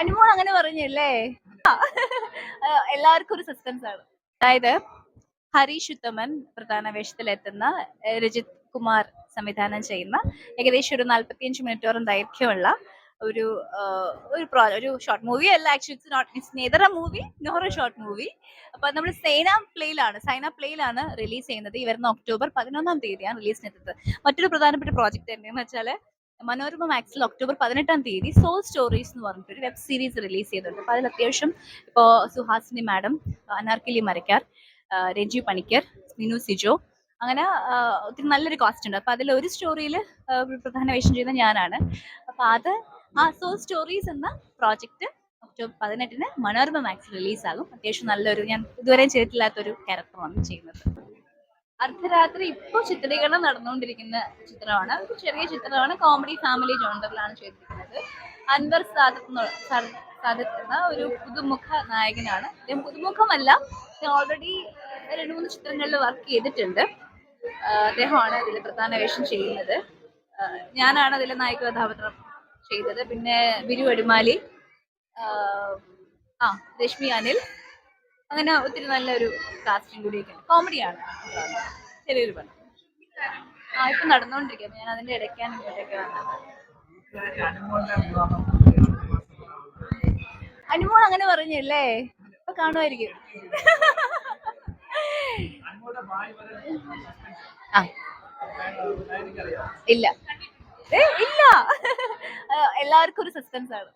അനുമോൾ അങ്ങനെ പറഞ്ഞല്ലേ? എല്ലാവർക്കും ഒരു സസ്പെൻസ് ആണ്. അതായത് ഹരീഷ് ഉത്തമൻ പ്രധാന വേഷത്തിലെത്തുന്ന രജിത് കുമാർ സംവിധാനം ചെയ്യുന്ന ഏകദേശം ഒരു നാല്പത്തിയഞ്ച് മിനിറ്റോളം ദൈർഘ്യമുള്ള ഒരു ഒരു ഒരു ഷോർട്ട് മൂവി അല്ല actually it's not it's neither a movie nor a short movie അപ്പൊ നമ്മൾ സൈന പ്ലേയിലാണ് സൈന പ്ലേയിലാണ് റിലീസ് ചെയ്യുന്നത്. ഈ വരുന്ന ഒക്ടോബർ പതിനൊന്നാം തീയതിയാണ് റിലീസിനെത്തുന്നത് മറ്റൊരു പ്രധാനപ്പെട്ട പ്രോജക്റ്റ് എന്താണെന്ന് വെച്ചാൽ മനോരമ മാക്സിൽ ഒക്ടോബർ പതിനെട്ടാം തീയതി സോൾ സ്റ്റോറീസ് എന്ന് പറഞ്ഞിട്ട് ഒരു വെബ് സീരീസ് റിലീസ് ചെയ്തിട്ടുണ്ട്. അപ്പോൾ അതിൽ അത്യാവശ്യം ഇപ്പോൾ സുഹാസിനി മാഡം അനാർക്കിലി മരക്കാർ രഞ്ജി പണിക്കർ മിനു സിജോ അങ്ങനെ ഒത്തിരി നല്ലൊരു കാസ്റ്റ് ഉണ്ട്. അപ്പോൾ അതിൽ ഒരു സ്റ്റോറിയിൽ പ്രധാന വേഷം ചെയ്യുന്ന ഞാനാണ്. അപ്പോൾ അത് ആ സോൾ സ്റ്റോറീസ് എന്ന പ്രോജക്റ്റ് ഒക്ടോബർ പതിനെട്ടിന് മനോരമ മാക്സിൽ റിലീസാകും. അത്യാവശ്യം നല്ലൊരു ഞാൻ ഇതുവരെയും ചെയ്തിട്ടില്ലാത്തൊരു ക്യാരക്ടറാണ് ചെയ്യുന്നത്. അർദ്ധരാത്രി ഇപ്പൊ ചിത്രീകരണം നടന്നുകൊണ്ടിരിക്കുന്ന ചിത്രമാണ്. ചെറിയ ചിത്രമാണ്. കോമഡി ഫാമിലി ജോണ്ടറിലാണ് ചെയ്തിരിക്കുന്നത്. അൻവർ സാദത്ത് എന്ന്- ഒരു പുതുമുഖ നായകനാണ്. അദ്ദേഹം പുതുമുഖമല്ല ഓൾറെഡി രണ്ട് മൂന്ന് ചിത്രങ്ങളിൽ വർക്ക് ചെയ്തിട്ടുണ്ട്. അദ്ദേഹമാണ് ഇതിൽ പ്രധാന വേഷം ചെയ്യുന്നത്. ഞാനാണ് അതിലെ നായിക കഥാപാത്രം ചെയ്തത്. പിന്നെ ബിരു അടിമാലി ആ രശ്മി അനിൽ അങ്ങനെ ഒത്തിരി നല്ലൊരു കാസ്റ്റിംഗ് കൂടിയൊക്കെ കോമഡിയാണ്. ചെറിയൊരു പടം. ആ ഇപ്പൊ നടന്നുകൊണ്ടിരിക്കുക ഞാൻ അതിന്റെ ഇടയ്ക്കാണ് ഇടയ്ക്ക് വന്നത്. അനുമോൾ അങ്ങനെ പറഞ്ഞല്ലേ? ഇപ്പൊ കാണുമായിരിക്കും. ആ. ഇല്ല. ഇല്ല. എല്ലാവർക്കും ഒരു സസ്പെൻസ് ആണ്.